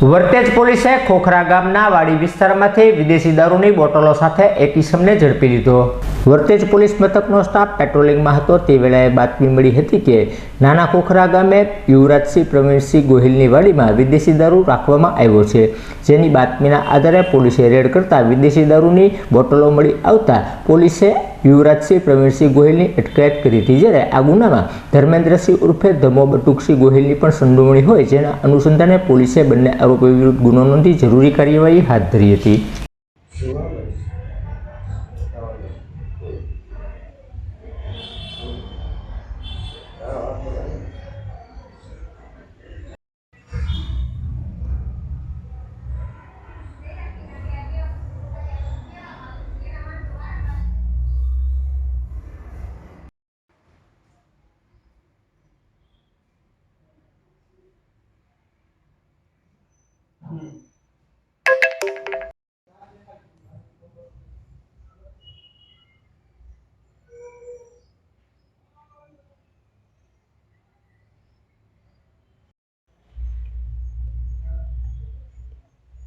વર્તેજ પોલીસે ખોખરા ગામના વાડી વિસ્તારમાંથી વિદેશી દારૂની બોટલો સાથે એક ઝડપી લીધો. વર્તેજ પોલીસ મથકનો સ્ટાફ પેટ્રોલિંગમાં હતો. તે વેળાએ બાતમી મળી હતી કે નાના ખોખરા ગામે યુવરાજસિંહ, પ્રવીણસિંહ ગોહિલની વાડીમાં વિદેશી દારૂ રાખવામાં આવ્યો છે. જેની બાતમીના આધારે પોલીસે રેડ કરતા વિદેશી દારૂની બોટલો મળી આવતા પોલીસે યુવરાજસિંહ પ્રવીણસિંહ ગોહિલની અટકાયત કરી હતી. જ્યારે આ ગુનામાં ધર્મેન્દ્રસિંહ ઉર્ફે ધમો બટુકસિંહ ગોહિલની પણ સંડોવણી હોય, જેના અનુસંધાને પોલીસે બંને આરોપી વિરુદ્ધ ગુનો નોંધી જરૂરી કાર્યવાહી હાથ ધરી હતી.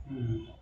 嗯。